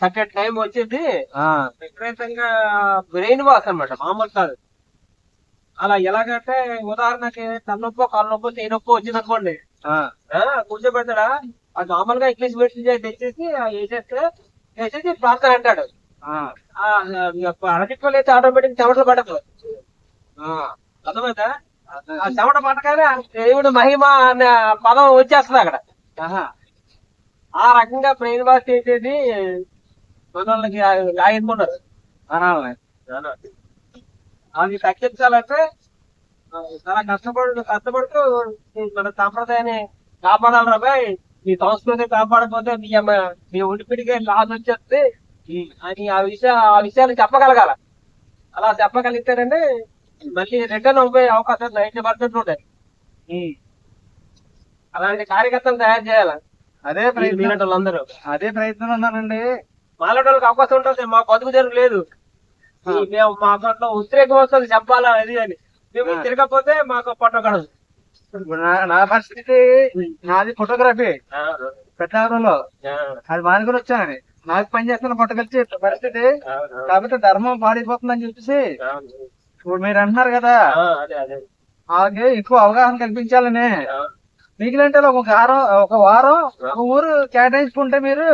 Certain time వచ్చింది. ఆ, విపరీతంగా బ్రెయిన్ వాష్ అన్నమాట మామూలు కాదు. అలా ఎలాగంటే ఉదాహరణకి తలనొప్పో కాలు నొప్పో చేయి నొప్పో వచ్చింది అనుకోండి కూర్చోబెడతాడా అది మామూలుగా ఇంగ్లీష్ మెడిసిన్ తెచ్చేసి ఆ వేసేస్తే వేసేసి ప్రార్థన అంటాడు. అయితే ఆటోమేటిక్ చెమటలు పడదు ఆ. అర్థమైందా? ఆ చెమట పట్టగానే దేవుడు మహిమ అనే పదం వచ్చేస్తుంది అక్కడ. ఆహా. ఆ రకంగా బ్రెయిన్ వాష్ చేసేది మన వాళ్ళకి లాగించుకున్నారు అనాలి. అది తగ్గించాలంటే చాలా కష్టపడు కష్టపడుతూ మన సాంప్రదాయాన్ని కాపాడాలి రాబాయ్. మీ సంస్కృతి కాపాడకపోతే మీ అమ్మ మీ ఒడిపిడిగా లాస్ వచ్చేస్తే అని ఆ విషయ ఆ విషయాలు చెప్పగలగాల. అలా చెప్పగలిగితేనండి మళ్ళీ రిటర్న్ అవ్వే అవకాశం నైన్టీ పర్సెంట్ ఉంటాయి. అలాంటి కార్యకర్తలు తయారు చేయాలి? అదే ప్రయత్నం. వాళ్ళందరూ అదే ప్రయత్నం ఉన్నానండి మాలాంటి వాళ్ళకి అవకాశం ఉంటుంది మా బతుకు తెరువు లేదు. మేము మా అకౌంట్లో ఉద్రేకం వస్తుంది చెప్పాలా అది అని. మేము. తిరగకపోతే మాకు పట్టకూడదు ఇప్పుడు నా- పరిస్థితి నాది ఫోటోగ్రఫీ. పెట్టారంలో అది మానుకొని వచ్చానని నాకు పని చేస్తున్న పట్టుకొచ్చి పరిస్థితి. కాకపోతే ధర్మం పాడైపోతుందని చెప్పేసి ఇప్పుడు మీరు అంటున్నారు కదా వాళ్ళకి ఎక్కువ అవగాహన కల్పించాలని. మిగిలింటే ఒక వారం ఒక వారం ఒక ఊరు కేటాయించుకుంటే మీరు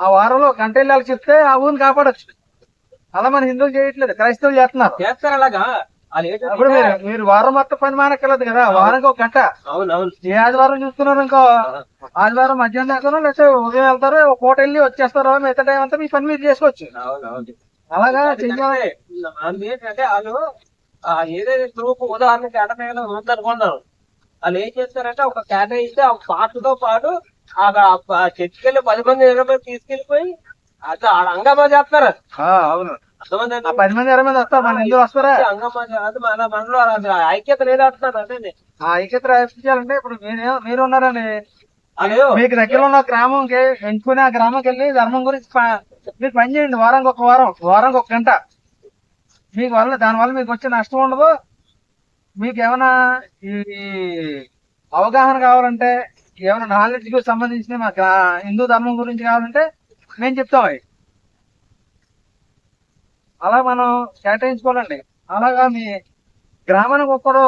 ఆ వారంలో గంట వెళ్ళాలి చెప్తే ఆ ఊరిని కాపాడొచ్చు. అలా మన హిందువులు చేయట్లేదు. క్రైస్తవులు చేస్తున్నారు. చేస్తారు అలాగా? మీరు మీరు వారం మొత్తం పని మానక్కర్లేదు కదా? వారానికి ఒక గంట. ఏ ఆదివారం చూస్తున్నారు ఇంకో? ఆదివారం మధ్యాహ్నం దాకా లేకపోతే ఉదయం వెళ్తారు ఒక పూట వెళ్ళి వచ్చేస్తారు మిగతా టైం అంతా మీ పని మీరు చేసుకోవచ్చు. అలాగా చెయ్యాలి. ఏంటంటే వాళ్ళు ఏదైతే గ్రూప్ ఉదాహరణకి ఎడమేలో ఉందనుకున్నారు వాళ్ళు ఏం చేస్తారంటే ఒక కేటాయిస్తే ఆ పార్ట్తో పాటు ఆ చర్చికెళ్ళి పది మంది ఇరవై మంది తీసుకెళ్ళిపోయి అది ఆడ అంగమా చేస్తారు. అవును. పది మంది ఇరవై మంది వస్తారు మన హిందువులు వస్తారా? అంగమా మన మనలో ఐక్యత అదే ఆ ఐక్యత రాయించాలంటే ఇప్పుడు మీరు మీరు ఉన్నారని మీకు దగ్గర ఉన్న గ్రామంకి ఎంచుకుని ఆ గ్రామంకి వెళ్ళి ధర్మం గురించి మీరు పని చేయండి వారానికి ఒక వారం వారానికి ఒక గంట. మీకు వల్ల దానివల్ల మీకు వచ్చే నష్టం ఉండదు. మీకు ఏమైనా ఈ అవగాహన కావాలంటే ఏమైనా నాలెడ్జ్కి సంబంధించిన మా గ్రా- హిందూ ధర్మం గురించి కావాలంటే మేము చెప్తాం అవి. అలా మనం కేటాయించుకోవాలండి. అలాగా మీ గ్రామానికి ఒక్కడు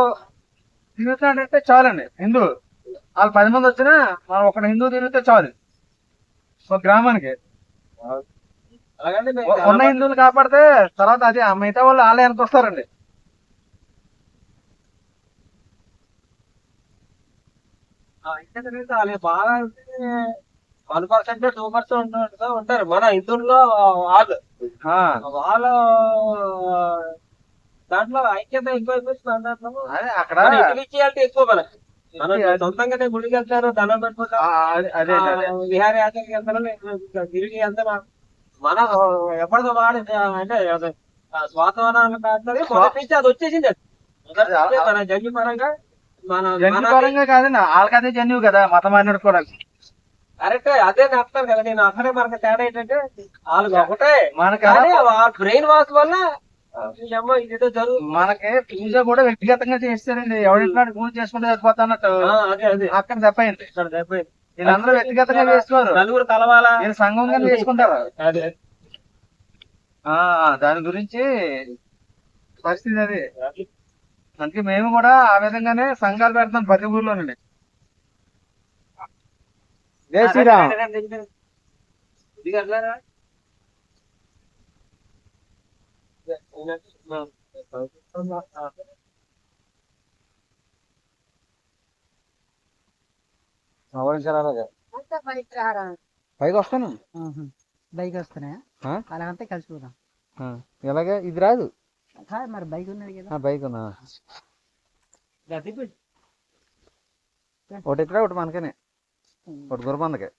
తిరుగుతున్నాడంటే చాలండి హిందూ. వాళ్ళు పది మంది వచ్చినా మనం ఒక హిందూ తిరిగితే చాలు. ఒక గ్రామానికి. ఉన్న హిందువులు కాపాడితే తర్వాత అది మిగతా వాళ్ళు ఆలయానికి వస్తారండి ఆ ఐక్యత అనేది వాళ్ళు బాగా వన్ పర్సెంట్ టూ పర్సెంట్ ఉంటారు. మన హిందువుల్లో వాళ్ళు. వాళ్ళ దాంట్లో ఐక్యత ఎక్కువ అదే అక్కడ ఇండివిజువాలిటీ ఎక్కువ మన మనం సొంతంగానే గుడికి వెళ్తారు దండం పెట్టుకుంటారు. అదే అదే అదే. విహార యాత్రకి వెళ్తారు తిరిగి వెళ్తారు మన ఎప్పటిదో వాడి అంటే నుంచి అది వచ్చేసింది మన జన్యు పరంగా జన్యు మన పరంగా కాదండి వాళ్ళకి అదే జన్యువు కదా మతం మారినట్టు కూడా. కరెక్ట్ అదే చెప్తాను కదా నేను అక్కడే మనకి తేడా ఏంటంటే వాళ్ళకి ఒకటే. మనకి బ్రెయిన్ వాష్ వల్ల మనకి పూజ కూడా వ్యక్తిగతంగా చేస్తారండి ఎవరింట్లో పూజ చేసుకుంటే సరిపోతా అన్నట్టు. అక్కడ తప్పైంది. ఇక్కడ. వీళ్ళందరూ వ్యక్తిగతంగా చేసుకోరు నలుగురు కలవాలా వీళ్ళు సంఘంగా చేసుకుంటారు దాని గురించి పరిస్థితి అది. అందుకే మేము కూడా ఆ విధంగానే సంఘాలు పెడతాం ప్రతి ఊర్లోనండి జై శ్రీరామ్. పైకి వస్తాను. బైక్ వస్తున్నాయా? ఆ? అలాగంతా కలిసిపోదాం. ఎలాగే? ఇది రాదు. కాదు మరి బైక్ ఉన్నది కదా బైక్ ఉన్నా ఒకటి ఇక్కడ ఒకటి మనకనే ఒకటి గురబందకే